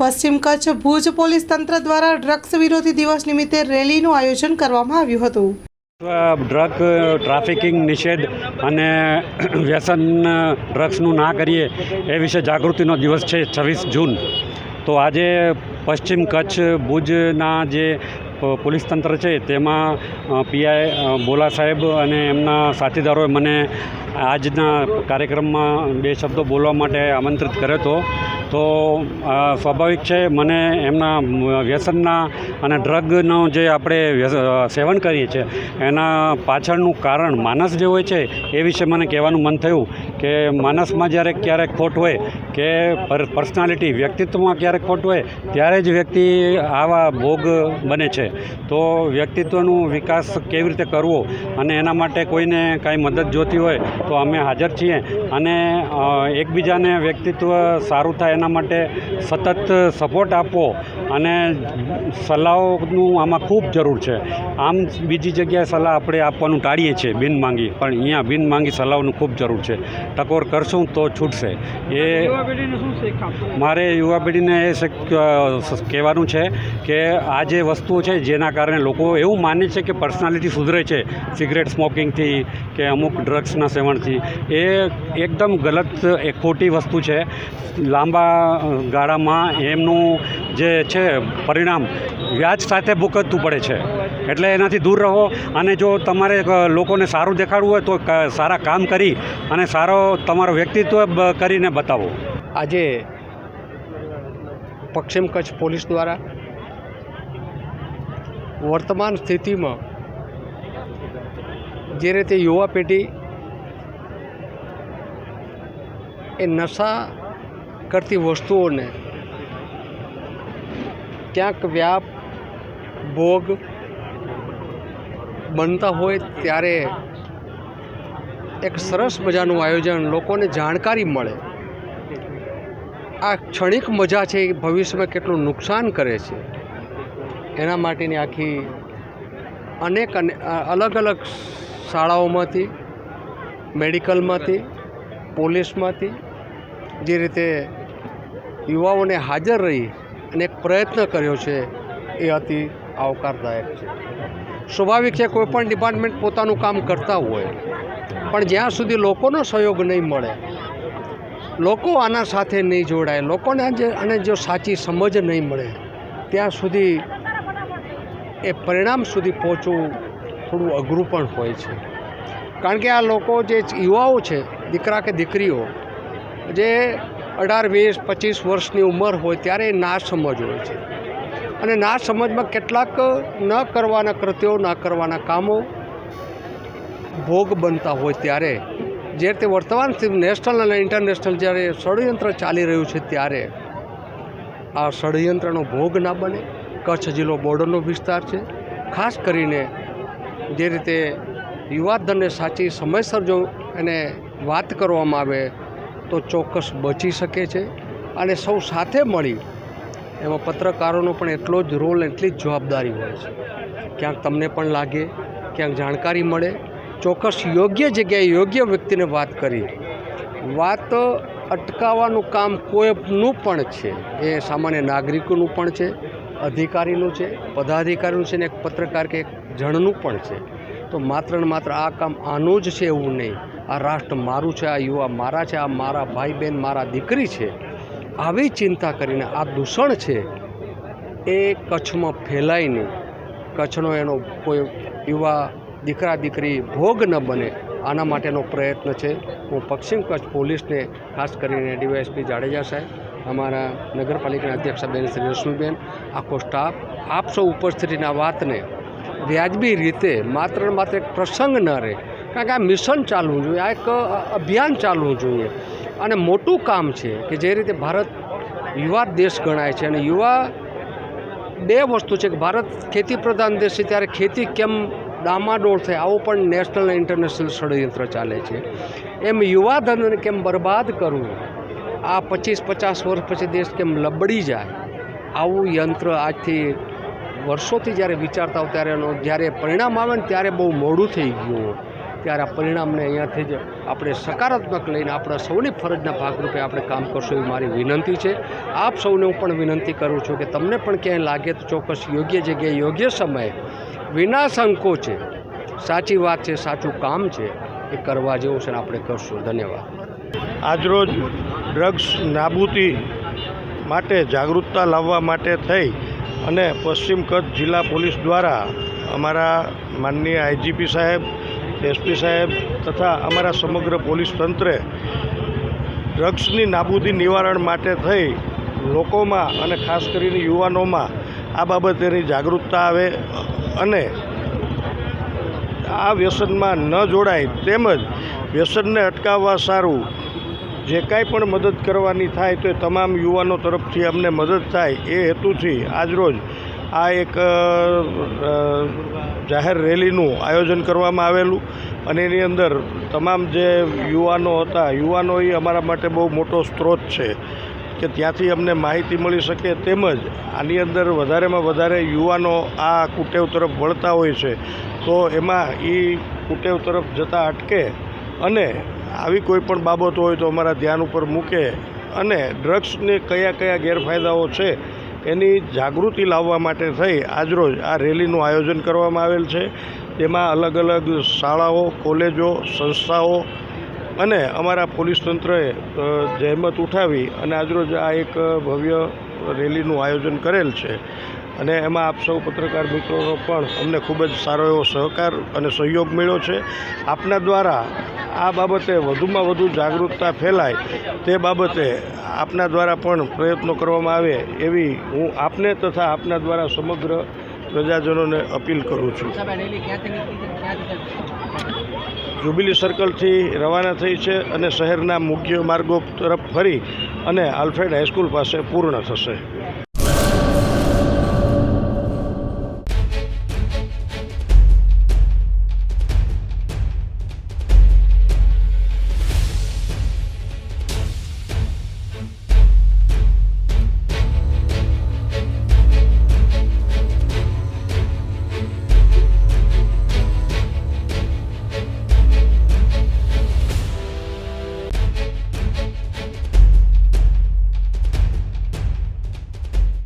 પશ્ચિમ કચ્છ ભુજ પોલીસ તંત્ર દ્વારા ડ્રગ્સ વિરોધી દિવસ નિમિત્તે રેલીનું આયોજન કરવામાં આવ્યું હતું. ડ્રગ ટ્રાફિકિંગ નિષેધ અને વ્યસન ડ્રગ્સનું ના કરીએ એ વિશે જાગૃતિનો દિવસ છે છવ્વીસ જૂન. તો આજે પશ્ચિમ કચ્છ ભુજના જે પોલીસ તંત્ર છે તેમાં પીઆઈ બોલા સાહેબ અને એમના સાથીદારોએ મને આજના કાર્યક્રમમાં બે શબ્દો બોલવા માટે આમંત્રિત કર્યો હતો. તો સ્વાભાવિક છે, મને એમના વ્યસનના અને ડ્રગનો જે આપણે સેવન કરીએ છીએ, એના પાછળનું કારણ માનસ જે હોય છે, એ વિશે મને કહેવાનું મન થયું કે માનસમાં જ્યારે ક્યારેક ખોટ હોય કે પર્સનાલિટી વ્યક્તિત્વમાં ક્યારેક ખોટ હોય, ત્યારે જ વ્યક્તિ આવા ભોગ બને છે. તો વ્યક્તિત્વનું વિકાસ કેવી રીતે કરવો અને એના માટે કોઈને કાંઈ મદદ જોતી હોય તો અમે હાજર છીએ અને એકબીજાને વ્યક્તિત્વ સારું થાય એના માટે સતત સપોર્ટ આપવો અને સલાહોનું આમાં ખૂબ જરૂર છે. આમ બીજી જગ્યાએ સલાહ આપણે આપવાનું ટાળીએ છીએ બિન માંગી પણ અહીંયા બિન માંગી સલાહનું ખૂબ જરૂર છે. ટકોર કરશું તો છૂટશે. એ મારે યુવા પેઢીને એ કહેવાનું છે કે આ જે વસ્તુઓ છે જેના કારણે લોકો એવું માને છે કે પર્સનાલિટી સુધરે છે સિગરેટ સ્મોકિંગથી કે અમુક ડ્રગ્સના સેવનથી એ એકદમ ગલત એ ખોટી વસ્તુ છે. લાંબા ગાળામાં એમનું જે છે પરિણામ વ્યાજ સાથે ભૂગતવું પડે છે. એટલે એનાથી દૂર રહો અને જો તમારે લોકોને સારું દેખાડવું હોય તો સારા કામ કરી અને સારો તમારો વ્યક્તિત્વ કરીને બતાવો. આજે પશ્ચિમ કચ્છ પોલીસ દ્વારા વર્તમાન સ્થિતિમાં જે રીતે યુવા પેઢી એ નશા કરતી વસ્તુઓને ક્યાંક વ્યાપ, ભોગ બનતા હોય ત્યારે એક સરસ મજાનું આયોજન લોકોને જાણકારી મળે. આ ક્ષણિક મજા છે એ ભવિષ્યમાં કેટલું નુકસાન કરે છે. એના માટેની આખી અનેક અને અલગ અલગ શાળાઓમાંથી, મેડિકલમાંથી, પોલીસમાંથી જે રીતે યુવાઓને હાજર રહી અને એક પ્રયત્ન કર્યો છે એ અતિ આવકારદાયક છે. સ્વાભાવિક છે કોઈ પણ ડિપાર્ટમેન્ટ પોતાનું કામ કરતા હોય, પણ જ્યાં સુધી લોકોનો સહયોગ નહીં મળે, લોકો આના સાથે નહીં જોડાય, લોકોને આજે અને જો સાચી સમજ નહીં મળે, ત્યાં સુધી એ પરિણામ સુધી પહોંચવું થોડું અઘરું પણ હોય છે. કારણ કે આ લોકો જે યુવાઓ છે, દીકરા કે દીકરીઓ, જે અઢાર, વીસ, પચીસ વર્ષની ઉંમર હોય ત્યારે એ ના સમજ હોય છે. અને ના સમજમાં કેટલાક ન કરવાના કૃત્યો, ના કરવાના કામો ભોગ બનતા હોય ત્યારે, જે રીતે વર્તમાન નેશનલ અને ઇન્ટરનેશનલ જ્યારે ષડયંત્ર ચાલી રહ્યું છે ત્યારે, આ ષડયંત્રનો ભોગ ના બને. કચ્છ જિલ્લો બોર્ડરનો વિસ્તાર છે. ખાસ કરીને જે રીતે યુવાધનને સાચી સમયસર જો એને વાત કરવામાં આવે તો ચોક્કસ બચી શકે છે અને સૌ સાથે મળી એમાં પત્રકારોનો પણ એટલો જ રોલ, એટલી જ જવાબદારી હોય છે. ક્યાંક તમને પણ લાગે, ક્યાંક જાણકારી મળે. ચોક્કસ યોગ્ય જગ્યાએ યોગ્ય વ્યક્તિને વાત કરી. વાત અટકાવવાનું કામ કોઈનું પણ છે. એ સામાન્ય નાગરિકોનું પણ છે, અધિકારીનું છે, પદાધિકારીનું છે ને એક પત્રકાર કે એક જણનું પણ છે. તો માત્ર ને માત્ર આ કામ આનું જ છે એવું નહીં. આ રાષ્ટ્ર મારું છે, આ યુવા મારા છે, આ મારા ભાઈ બહેન મારા દીકરી છે. આવી ચિંતા કરીને આ દૂષણ છે, એ કચ્છમાં ફેલાય નહીં. કચ્છનો એનો કોઈ યુવા દીકરા, દીકરી ભોગ ન બને. આના માટેનો પ્રયત્ન છે. હું પશ્ચિમ કચ્છ પોલીસને ખાસ કરીને ડીવાયએસપી જાડેજા સાહેબ, અમારા નગરપાલિકાના અધ્યક્ષ બેન શ્રી રશ્મિબેન આખો સ્ટાફ, આપ સૌ ઉપસ્થિતિના વાતને વ્યાજબી રીતે માત્ર માત્ર એક પ્રસંગ ન રહે કારણ કે આ મિશન ચાલવું જોઈએ, આ એક અભિયાન ચાલવું જોઈએ. અને મોટું કામ છે કે જે રીતે ભારત યુવા દેશ ગણાય છે અને યુવા બે વસ્તુ છે કે ભારત ખેતી પ્રધાન દેશ છે, ત્યારે ખેતી કેમ ડામાડોળ થાય, આવું પણ નેશનલ અને ઇન્ટરનેશનલ ષડયંત્ર ચાલે છે. એમ યુવા યુવાધનને કેમ બરબાદ કરવું, આ પચીસ પચાસ વર્ષ પછી દેશ કેમ લબડી જાય, આવું યંત્ર આજથી વર્ષોથી જ્યારે વિચારતા હોય ત્યારે એનો જ્યારે પરિણામ આવે ને ત્યારે બહુ મોડું થઈ ગયું ત્યારે આ પરિણામને અહીંયાથી જ આપણે સકારાત્મક લઈને આપણા સૌની ફરજના ભાગરૂપે આપણે કામ કરશું એવી મારી વિનંતી છે. આપ સૌને હું પણ વિનંતી કરું છું કે તમને પણ ક્યાંય લાગે તો ચોક્કસ યોગ્ય જગ્યાએ, યોગ્ય સમયે વિના સંકોચે સાચી વાત છે, સાચું કામ છે એ કરવા જેવું છે આપણે કરશું. ધન્યવાદ. આજરોજ ડ્રગ્સ નાબૂદી માટે જાગૃતતા લાવવા માટે થઈ અને પશ્ચિમ કચ્છ જિલ્લા પોલીસ દ્વારા અમારા માનનીય આઈજીપી સાહેબ એસપી સાહેબ તથા અમારા સમગ્ર પોલીસ તંત્રે ડ્રગ્સની નાબૂદી નિવારણ માટે થઈ લોકોમાં અને ખાસ કરીને યુવાનોમાં આ બાબતેની જાગૃતતા આવે અને આ વ્યસનમાં ન જોડાય તેમજ વ્યસનને અટકાવવા સારું જે કાંઈ પણ મદદ કરવાની થાય તો તમામ યુવાનો તરફથી અમને મદદ થાય એ હેતુથી આજરોજ આ એક જાહેર રેલીનું આયોજન કરવામાં આવેલું અને એની અંદર તમામ જે યુવાનો હતા, યુવાનો એ અમારા માટે બહુ મોટો સ્ત્રોત છે કે ત્યાંથી અમને માહિતી મળી શકે તેમજ આની અંદર વધારેમાં વધારે યુવાનો આ કુટેવ તરફ વળતા હોય છે. તો એમાં એ કુટેવ તરફ જતાં અટકે અને આવી કોઈ પણ બાબતો હોય તો અમારા ધ્યાન ઉપર મૂકે અને ડ્રગ્સને કયા કયા ગેરફાયદાઓ છે એની જાગૃતિ લાવવા માટે થઈ આજરોજ આ રેલીનું આયોજન કરવામાં આવેલ છે. તેમાં અલગ અલગ શાળાઓ, કોલેજો, સંસ્થાઓ અને અમારા પોલીસ તંત્રએ જહેમત ઉઠાવી અને આજરોજ આ એક ભવ્ય રેલીનું આયોજન કરેલ છે. અને એમાં આપ સૌ પત્રકાર મિત્રોનો પણ અમને ખૂબ જ સારો એવો સહકાર અને સહયોગ મળ્યો છે. આપના દ્વારા આ બાબતે વધુમાં વધુ જાગૃતતા ફેલાય તે બાબતે આપના દ્વારા પણ પ્રયત્નો કરવામાં આવે એવી હું આપને તથા આપના દ્વારા સમગ્ર પ્રજાજનોને અપીલ કરું છું. જુબિલી સર્કલથી રવાના થઈ છે અને શહેરના મુખ્ય માર્ગો તરફ ફરી અને આલ્ફ્રેડ હાઈસ્કૂલ પાસે પૂર્ણ થશે.